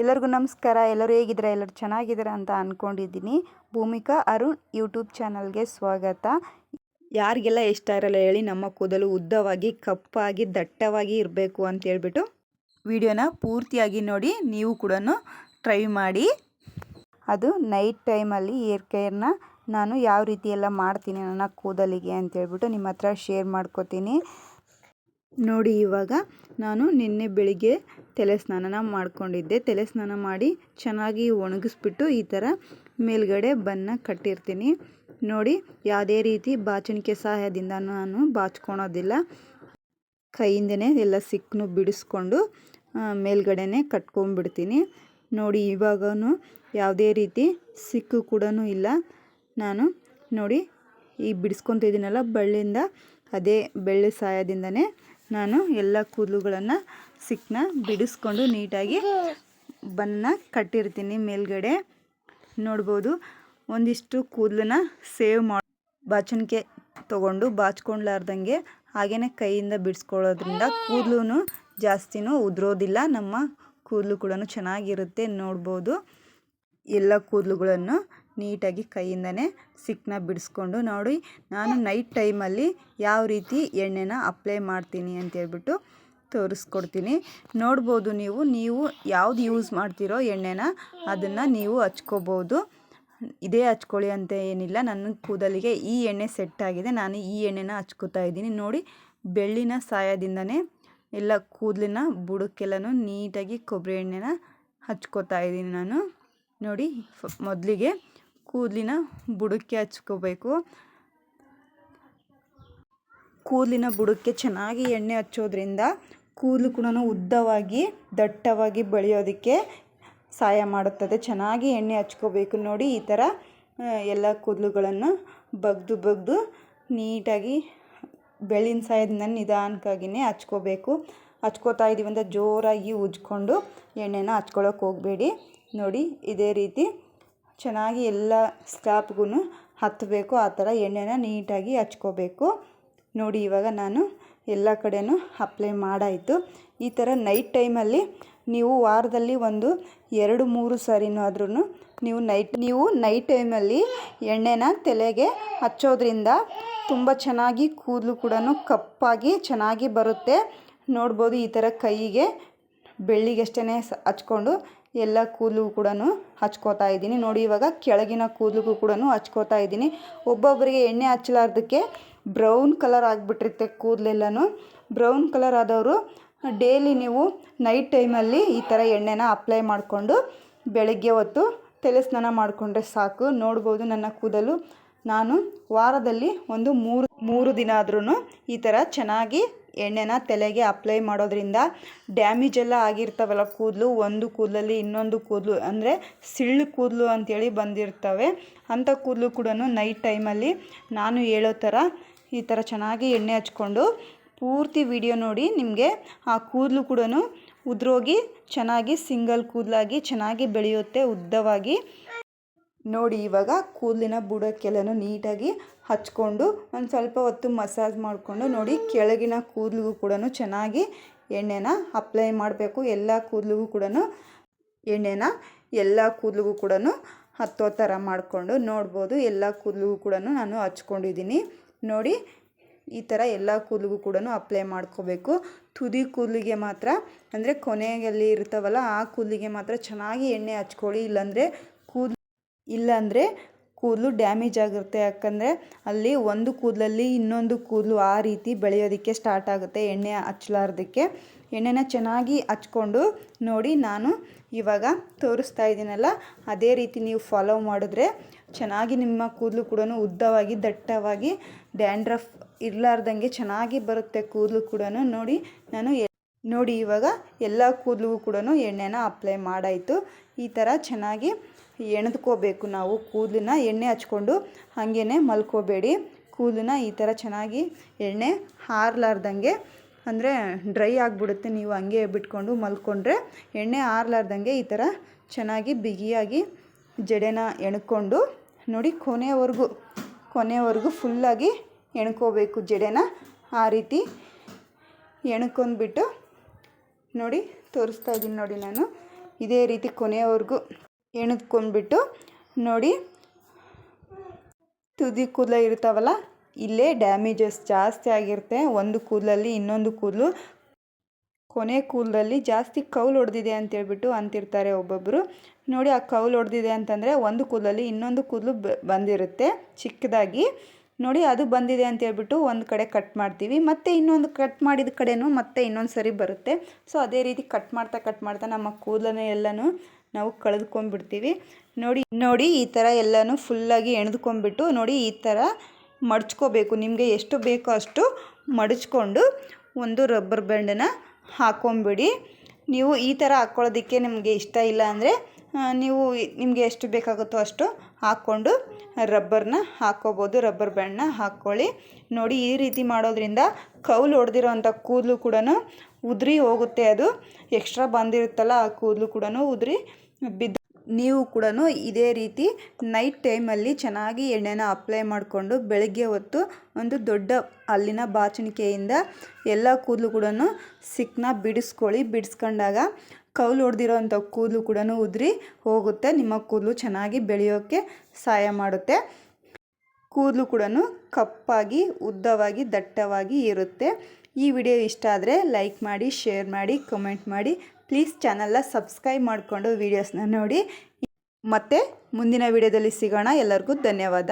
ಎಲ್ಲರಿಗೂ ನಮಸ್ಕಾರ. ಎಲ್ಲರೂ ಹೇಗಿದ್ದೀರಾ? ಎಲ್ಲರೂ ಚೆನ್ನಾಗಿದ್ದೀರಾ ಅಂತ ಅಂದ್ಕೊಂಡಿದ್ದೀನಿ ಭೂಮಿಕಾ ಅರುಣ್ ಯೂಟ್ಯೂಬ್ ಚಾನಲ್ಗೆ ಸ್ವಾಗತ. ಯಾರಿಗೆಲ್ಲ ಇಷ್ಟ ಇರಲ್ಲ ಹೇಳಿ ನಮ್ಮ ಕೂದಲು ಉದ್ದವಾಗಿ, ಕಪ್ಪಾಗಿ, ದಟ್ಟವಾಗಿ ಇರಬೇಕು ಅಂತ ಹೇಳ್ಬಿಟ್ಟು ವಿಡಿಯೋನ ಪೂರ್ತಿಯಾಗಿ ನೋಡಿ, ನೀವು ಕೂಡ ಟ್ರೈ ಮಾಡಿ. ಅದು ನೈಟ್ ಟೈಮಲ್ಲಿ ಏರ್ ಕೇರ್ನ ನಾನು ಯಾವ ರೀತಿ ಎಲ್ಲ ಮಾಡ್ತೀನಿ ನನ್ನ ಕೂದಲಿಗೆ ಅಂತ ಹೇಳ್ಬಿಟ್ಟು ನಿಮ್ಮ ಹತ್ರ ಶೇರ್ ಮಾಡ್ಕೋತೀನಿ. ನೋಡಿ ಇವಾಗ ನಾನು ನಿನ್ನೆ ಬೆಳಿಗ್ಗೆ ತಲೆ ಸ್ನಾನನ ಮಾಡ್ಕೊಂಡಿದ್ದೆ. ತಲೆ ಸ್ನಾನ ಮಾಡಿ ಚೆನ್ನಾಗಿ ಒಣಗಿಸ್ಬಿಟ್ಟು ಈ ಥರ ಮೇಲ್ಗಡೆ ಬನ್ನ ಕಟ್ಟಿರ್ತೀನಿ. ನೋಡಿ, ಯಾವುದೇ ರೀತಿ ಬಾಚಣಿಕೆ ಸಹಾಯದಿಂದ ನಾನು ಬಾಚ್ಕೊಳೋದಿಲ್ಲ. ಕೈಯಿಂದನೇ ಎಲ್ಲ ಸಿಕ್ಕನ್ನು ಬಿಡಿಸ್ಕೊಂಡು ಮೇಲ್ಗಡೆನೇ ಕಟ್ಕೊಂಡ್ಬಿಡ್ತೀನಿ. ನೋಡಿ ಇವಾಗೂ ಯಾವುದೇ ರೀತಿ ಸಿಕ್ಕು ಕೂಡ ಇಲ್ಲ. ನಾನು ನೋಡಿ, ಈ ಬಿಡಿಸ್ಕೊತಿದ್ದೀನಲ್ಲ ಬಳ್ಳಿಯಿಂದ, ಅದೇ ಬೆಳ್ಳಿ ಸಹಾಯದಿಂದನೇ ನಾನು ಎಲ್ಲ ಕೂದಲುಗಳನ್ನು ಸಿಕ್ಕನ್ನ ಬಿಡಿಸ್ಕೊಂಡು ನೀಟಾಗಿ ಬನ್ನ ಕಟ್ಟಿರ್ತೀನಿ ಮೇಲ್ಗಡೆ. ನೋಡ್ಬೋದು, ಒಂದಿಷ್ಟು ಕೂದಲನ್ನ ಸೇವ್ ಮಾಡಿ ಬಾಚಣಿಕೆ ತೊಗೊಂಡು ಬಾಚ್ಕೊಳ್ಲಾರ್ದಂಗೆ ಹಾಗೆಯೇ ಕೈಯಿಂದ ಬಿಡಿಸ್ಕೊಳ್ಳೋದ್ರಿಂದ ಕೂದಲು ಜಾಸ್ತಿನೂ ಉದುರೋದಿಲ್ಲ, ನಮ್ಮ ಕೂದಲು ಕೂಡ ಚೆನ್ನಾಗಿರುತ್ತೆ ನೋಡ್ಬೋದು. ಎಲ್ಲ ಕೂದಲುಗಳನ್ನು ನೀಟಾಗಿ ಕೈಯಿಂದನೇ ಸಿಕ್ಕನ್ನ ಬಿಡಿಸ್ಕೊಂಡು ನೋಡಿ. ನಾನು ನೈಟ್ ಟೈಮಲ್ಲಿ ಯಾವ ರೀತಿ ಎಣ್ಣೆನ ಅಪ್ಲೈ ಮಾಡ್ತೀನಿ ಅಂತೇಳ್ಬಿಟ್ಟು ತೋರಿಸ್ಕೊಡ್ತೀನಿ. ನೋಡ್ಬೋದು ನೀವು ನೀವು ಯಾವುದು ಯೂಸ್ ಮಾಡ್ತಿರೋ ಎಣ್ಣೆನ ಅದನ್ನು ನೀವು ಹಚ್ಕೋಬೋದು. ಇದೇ ಹಚ್ಕೊಳ್ಳಿ ಅಂತ ಏನಿಲ್ಲ. ನನ್ನ ಕೂದಲಿಗೆ ಈ ಎಣ್ಣೆ ಸೆಟ್ ಆಗಿದೆ. ನಾನು ಈ ಎಣ್ಣೆನ ಹಚ್ಕೋತಾ ಇದ್ದೀನಿ. ನೋಡಿ, ಬೆಳ್ಳಿನ ಸಹಾಯದಿಂದನೇ ಎಲ್ಲ ಕೂದಲಿನ ಬುಡಕ್ಕೆಲ್ಲನೂ ನೀಟಾಗಿ ಕೊಬ್ಬರಿ ಎಣ್ಣೆನ ಹಚ್ಕೋತಾ ಇದ್ದೀನಿ ನಾನು. ನೋಡಿ ಮೊದಲಿಗೆ ಕೂದಲಿನ ಬುಡಕ್ಕೆ ಹಚ್ಕೋಬೇಕು. ಕೂದಲಿನ ಬುಡಕ್ಕೆ ಚೆನ್ನಾಗಿ ಎಣ್ಣೆ ಹಚ್ಚೋದ್ರಿಂದ ಕೂದಲು ಕೂಡ ಉದ್ದವಾಗಿ, ದಟ್ಟವಾಗಿ ಬೆಳೆಯೋದಕ್ಕೆ ಸಹಾಯ ಮಾಡುತ್ತದೆ. ಚೆನ್ನಾಗಿ ಎಣ್ಣೆ ಹಚ್ಕೋಬೇಕು. ನೋಡಿ, ಈ ಥರ ಎಲ್ಲ ಕೂದಲುಗಳನ್ನು ಬಗ್ದು ಬಗ್ದು ನೀಟಾಗಿ ಬೆಳ್ಳಿನ ಸಹಾಯದಿಂದ ನಿಧಾನಕ್ಕಾಗಿಯೇ ಹಚ್ಕೋಬೇಕು. ಹಚ್ಕೋತಾ ಇದ್ದೀವಿ ಅಂತ ಜೋರಾಗಿ ಉಜ್ಕೊಂಡು ಎಣ್ಣೆನ ಹಚ್ಕೊಳಕ್ಕೆ ಹೋಗಬೇಡಿ. ನೋಡಿ, ಇದೇ ರೀತಿ ಚೆನ್ನಾಗಿ ಎಲ್ಲ ಸ್ಕ್ಯಾಪ್ಗೂ ಹತ್ತಬೇಕು, ಆ ಥರ ಎಣ್ಣೆನ ನೀಟಾಗಿ ಹಚ್ಕೋಬೇಕು. ನೋಡಿ, ಇವಾಗ ನಾನು ಎಲ್ಲ ಕಡೆಯೂ ಅಪ್ಲೈ ಮಾಡಾಯಿತು. ಈ ಥರ ನೈಟ್ ಟೈಮಲ್ಲಿ ನೀವು ವಾರದಲ್ಲಿ ಒಂದು ಎರಡು, ಮೂರು ಸಾರಿನಾದ್ರೂ ನೀವು ನೈಟ್ ನೀವು ನೈಟ್ ಟೈಮಲ್ಲಿ ಎಣ್ಣೆನ ತಲೆಗೆ ಹಚ್ಚೋದ್ರಿಂದ ತುಂಬ ಚೆನ್ನಾಗಿ ಕೂದಲು ಕೂಡ ಕಪ್ಪಾಗಿ ಚೆನ್ನಾಗಿ ಬರುತ್ತೆ. ನೋಡ್ಬೋದು ಈ ಥರ ಕೈಗೆ ಬೆಳ್ಳಿಗಷ್ಟೇ ಹಚ್ಕೊಂಡು ಎಲ್ಲ ಕೂದಲು ಕೂಡ ಹಚ್ಕೋತಾ ಇದ್ದೀನಿ. ನೋಡಿ, ಇವಾಗ ಕೆಳಗಿನ ಕೂದಲಿಗೂ ಕೂಡ ಹಚ್ಕೋತಾ ಇದ್ದೀನಿ. ಒಬ್ಬೊಬ್ಬರಿಗೆ ಎಣ್ಣೆ ಹಚ್ಚಲಾರ್ದಕ್ಕೆ ಬ್ರೌನ್ ಕಲರ್ ಆಗಿಬಿಟ್ಟಿರುತ್ತೆ ಕೂದಲೆಲ್ಲನೂ. ಬ್ರೌನ್ ಕಲರ್ ಆದವರು ಡೈಲಿ ನೀವು ನೈಟ್ ಟೈಮಲ್ಲಿ ಈ ಥರ ಎಣ್ಣೆನ ಅಪ್ಲೈ ಮಾಡಿಕೊಂಡು ಬೆಳಗ್ಗೆ ಹೊತ್ತು ತಲೆ ಸ್ನಾನ ಮಾಡಿಕೊಂಡ್ರೆ ಸಾಕು. ನೋಡ್ಬೋದು ನನ್ನ ಕೂದಲು. ನಾನು ವಾರದಲ್ಲಿ ಒಂದು ಮೂರು ಮೂರು ದಿನ ಆದ್ರೂ ಈ ಥರ ಚೆನ್ನಾಗಿ ಎಣ್ಣೆನ ತಲೆಗೆ ಅಪ್ಲೈ ಮಾಡೋದ್ರಿಂದ ಡ್ಯಾಮೇಜ್ ಎಲ್ಲ ಆಗಿರ್ತಾವಲ್ಲ ಕೂದಲು, ಒಂದು ಕೂದಲಲ್ಲಿ ಇನ್ನೊಂದು ಕೂದಲು, ಅಂದರೆ ಸಿಳ್ಳು ಕೂದಲು ಅಂಥೇಳಿ ಬಂದಿರ್ತವೆ. ಅಂಥ ಕೂದಲು ಕೂಡ ನೈಟ್ ಟೈಮಲ್ಲಿ ನಾನು ಹೇಳೋ ಥರ ಈ ಥರ ಚೆನ್ನಾಗಿ ಎಣ್ಣೆ ಹಚ್ಕೊಂಡು ಪೂರ್ತಿ ವಿಡಿಯೋ ನೋಡಿ ನಿಮಗೆ ಆ ಕೂದಲು ಕೂಡ ಉದುರೋಗಿ ಚೆನ್ನಾಗಿ ಸಿಂಗಲ್ ಕೂದಲಾಗಿ ಚೆನ್ನಾಗಿ ಬೆಳೆಯುತ್ತೆ, ಉದ್ದವಾಗಿ. ನೋಡಿ, ಇವಾಗ ಕೂದಲಿನ ಬುಡಕ್ಕೆಲ್ಲನೂ ನೀಟಾಗಿ ಹಚ್ಕೊಂಡು ಒಂದು ಸ್ವಲ್ಪ ಹೊತ್ತು ಮಸಾಜ್ ಮಾಡಿಕೊಂಡು ನೋಡಿ, ಕೆಳಗಿನ ಕೂದಲಿಗೂ ಕೂಡ ಚೆನ್ನಾಗಿ ಎಣ್ಣೆನ ಅಪ್ಲೈ ಮಾಡಬೇಕು. ಎಲ್ಲ ಕೂದಲಿಗೂ ಕೂಡ ಎಣ್ಣೆನ ಎಲ್ಲ ಕೂದಲಿಗೂ ಕೂಡ ಹತ್ತೋ ಥರ ಮಾಡಿಕೊಂಡು ನೋಡ್ಬೋದು. ಎಲ್ಲ ಕೂದಲಿಗೂ ಕೂಡ ನಾನು ಹಚ್ಕೊಂಡಿದ್ದೀನಿ. ನೋಡಿ, ಈ ಥರ ಎಲ್ಲ ಕೂದಲಿಗೂ ಕೂಡ ಅಪ್ಲೈ ಮಾಡ್ಕೋಬೇಕು. ತುದಿ ಕೂದಲಿಗೆ ಮಾತ್ರ, ಅಂದರೆ ಕೊನೆಯಲ್ಲಿ ಇರ್ತಾವಲ್ಲ, ಆ ಕೂದಲಿಗೆ ಮಾತ್ರ ಚೆನ್ನಾಗಿ ಎಣ್ಣೆ ಹಚ್ಕೊಳ್ಳಿ. ಇಲ್ಲಾಂದರೆ ಇಲ್ಲಾಂದರೆ ಕೂದಲು ಡ್ಯಾಮೇಜ್ ಆಗಿರುತ್ತೆ. ಯಾಕಂದರೆ ಅಲ್ಲಿ ಒಂದು ಕೂದಲಲ್ಲಿ ಇನ್ನೊಂದು ಕೂದಲು ಆ ರೀತಿ ಬೆಳೆಯೋದಕ್ಕೆ ಸ್ಟಾರ್ಟ್ ಆಗುತ್ತೆ, ಎಣ್ಣೆ ಹಚ್ಚಲಾರ್ದಕ್ಕೆ. ಎಣ್ಣೆನ ಚೆನ್ನಾಗಿ ಹಚ್ಕೊಂಡು ನೋಡಿ ನಾನು ಇವಾಗ ತೋರಿಸ್ತಾ ಇದ್ದೀನಲ್ಲ, ಅದೇ ರೀತಿ ನೀವು ಫಾಲೋ ಮಾಡಿದ್ರೆ ಚೆನ್ನಾಗಿ ನಿಮ್ಮ ಕೂದಲು ಕೂಡ ಉದ್ದವಾಗಿ, ದಟ್ಟವಾಗಿ ಡ್ಯಾಂಡ್ರಫ್ ಇರಲಾರ್ದಂಗೆ ಚೆನ್ನಾಗಿ ಬರುತ್ತೆ ಕೂದಲು ಕೂಡ ನೋಡಿ, ನಾನು ನೋಡಿ ಇವಾಗ ಎಲ್ಲ ಕೂದಲಿಗೂ ಕೂಡ ಎಣ್ಣೆನ ಅಪ್ಲೈ ಮಾಡಾಯಿತು. ಈ ಥರ ಚೆನ್ನಾಗಿ ಎಣೆದ್ಕೋಬೇಕು ನಾವು ಕೂದಲನ್ನ, ಎಣ್ಣೆ ಹಚ್ಕೊಂಡು ಹಾಗೇ ಮಲ್ಕೋಬೇಡಿ. ಕೂದಲನ್ನ ಈ ಥರ ಚೆನ್ನಾಗಿ ಎಣ್ಣೆ ಹಾರಲಾರ್ದಂಗೆ ಅಂದರೆ ಡ್ರೈ ಆಗಿಬಿಡುತ್ತೆ, ನೀವು ಹಂಗೆ ಬಿಟ್ಕೊಂಡು ಮಲ್ಕೊಂಡ್ರೆ ಎಣ್ಣೆ ಹಾರ್ಲಾರ್ದಂಗೆ ಈ ಥರ ಚೆನ್ನಾಗಿ ಬಿಗಿಯಾಗಿ ಜಡೆನ ಎಣ್ಕೊಂಡು ನೋಡಿ ಕೊನೆಯವರೆಗೂ ಕೊನೆವರೆಗೂ ಫುಲ್ಲಾಗಿ ಎಣ್ಕೋಬೇಕು ಜಡೆನ. ಆ ರೀತಿ ಎಣ್ಕೊಂಡ್ಬಿಟ್ಟು ನೋಡಿ ತೋರಿಸ್ತಾ ಇದ್ದೀನಿ ನೋಡಿ ನಾನು. ಇದೇ ರೀತಿ ಕೊನೆಯವರೆಗೂ ಎಣೆದ್ಕೊಂಡ್ಬಿಟ್ಟು ನೋಡಿ ತುದಿ ಕೂದಲ ಇರ್ತಾವಲ್ಲ, ಇಲ್ಲೇ ಡ್ಯಾಮೇಜಸ್ ಜಾಸ್ತಿ ಆಗಿರುತ್ತೆ. ಒಂದು ಕೂದಲಲ್ಲಿ ಇನ್ನೊಂದು ಕೂದಲು ಕೊನೆ ಕೂದಲಲ್ಲಿ ಜಾಸ್ತಿ ಕೌಲು ಹೊಡೆದಿದೆ ಅಂತೇಳ್ಬಿಟ್ಟು ಅಂತಿರ್ತಾರೆ ಒಬ್ಬೊಬ್ಬರು ನೋಡಿ ಆ ಕೌಲು ಹೊಡೆದಿದೆ ಅಂತಂದರೆ ಒಂದು ಕೂದಲಲ್ಲಿ ಇನ್ನೊಂದು ಕೂದಲು ಬಂದಿರುತ್ತೆ ಚಿಕ್ಕದಾಗಿ. ನೋಡಿ ಅದು ಬಂದಿದೆ ಅಂತೇಳ್ಬಿಟ್ಟು ಒಂದು ಕಡೆ ಕಟ್ ಮಾಡ್ತೀವಿ. ಮತ್ತು ಇನ್ನೊಂದು ಕಟ್ ಮಾಡಿದ ಕಡೆನೂ ಮತ್ತೆ ಇನ್ನೊಂದು ಸರಿ ಬರುತ್ತೆ. ಸೊ ಅದೇ ರೀತಿ ಕಟ್ ಮಾಡ್ತಾ ಕಟ್ ಮಾಡ್ತಾ ನಮ್ಮ ಕೂದಲನ್ನು ಎಲ್ಲನೂ ನಾವು ಕಳೆದುಕೊಂಡ್ಬಿಡ್ತೀವಿ. ನೋಡಿ ನೋಡಿ ಈ ಥರ ಎಲ್ಲನೂ ಫುಲ್ಲಾಗಿ ಎಣ್ದ್ಕೊಂಡ್ಬಿಟ್ಟು ನೋಡಿ ಈ ಥರ ಮಡಚ್ಕೋಬೇಕು. ನಿಮಗೆ ಎಷ್ಟು ಬೇಕೋ ಅಷ್ಟು ಮಡಚ್ಕೊಂಡು ಒಂದು ರಬ್ಬರ್ ಬ್ಯಾಂಡನ್ನು ಹಾಕ್ಕೊಂಬಿಡಿ ನೀವು ಈ ಥರ ಹಾಕ್ಕೊಳ್ಳೋದಕ್ಕೆ ನಿಮಗೆ ಇಷ್ಟ ಇಲ್ಲ ಅಂದರೆ ನೀವು ನಿಮಗೆ ಎಷ್ಟು ಬೇಕಾಗುತ್ತೋ ಅಷ್ಟು ಹಾಕ್ಕೊಂಡು ರಬ್ಬರ್ನ ಹಾಕ್ಕೋಬೋದು. ರಬ್ಬರ್ ಬ್ಯಾಂಡ್ನ ಹಾಕ್ಕೊಳ್ಳಿ. ನೋಡಿ ಈ ರೀತಿ ಮಾಡೋದ್ರಿಂದ ಕೌಲು ಹೊಡೆದಿರೋವಂಥ ಕೂದಲು ಕೂಡ ಉದುರಿ ಹೋಗುತ್ತೆ ಅದು. ಎಕ್ಸ್ಟ್ರಾ ಬಂದಿರುತ್ತಲ್ಲ, ಆ ಕೂದಲು ಕೂಡ ಉದುರಿ ಬಿದ್ದು ನೀವು ಕೂಡ ಇದೇ ರೀತಿ ನೈಟ್ ಟೈಮಲ್ಲಿ ಚೆನ್ನಾಗಿ ಎಣ್ಣೆನ ಅಪ್ಲೈ ಮಾಡಿಕೊಂಡು ಬೆಳಗ್ಗೆ ಹೊತ್ತು ಒಂದು ದೊಡ್ಡ ಅಲ್ಲಿನ ಬಾಚಣಿಕೆಯಿಂದ ಎಲ್ಲ ಕೂದಲು ಕೂಡ ಸಿಕ್ಕನ್ನ ಬಿಡಿಸ್ಕೊಳ್ಳಿ. ಬಿಡಿಸ್ಕೊಂಡಾಗ ಕೌಲು ಹೊಡೆದಿರೋವಂಥ ಕೂದಲು ಕೂಡ ಉದುರಿ ಹೋಗುತ್ತೆ. ನಿಮ್ಮ ಕೂದಲು ಚೆನ್ನಾಗಿ ಬೆಳೆಯೋಕ್ಕೆ ಸಹಾಯ ಮಾಡುತ್ತೆ. ಕೂದಲು ಕೂಡ ಕಪ್ಪಾಗಿ, ಉದ್ದವಾಗಿ, ದಟ್ಟವಾಗಿ ಇರುತ್ತೆ. ಈ ವಿಡಿಯೋ ಇಷ್ಟ ಆದರೆ ಲೈಕ್ ಮಾಡಿ, ಶೇರ್ ಮಾಡಿ, ಕಮೆಂಟ್ ಮಾಡಿ. ಪ್ಲೀಸ್ ಚಾನಲ್ನ ಸಬ್ಸ್ಕ್ರೈಬ್ ಮಾಡಿಕೊಂಡು ವೀಡಿಯೋಸ್ನ ನೋಡಿ. ಮತ್ತು ಮುಂದಿನ ವಿಡಿಯೋದಲ್ಲಿ ಸಿಗೋಣ. ಎಲ್ಲರಿಗೂ ಧನ್ಯವಾದ.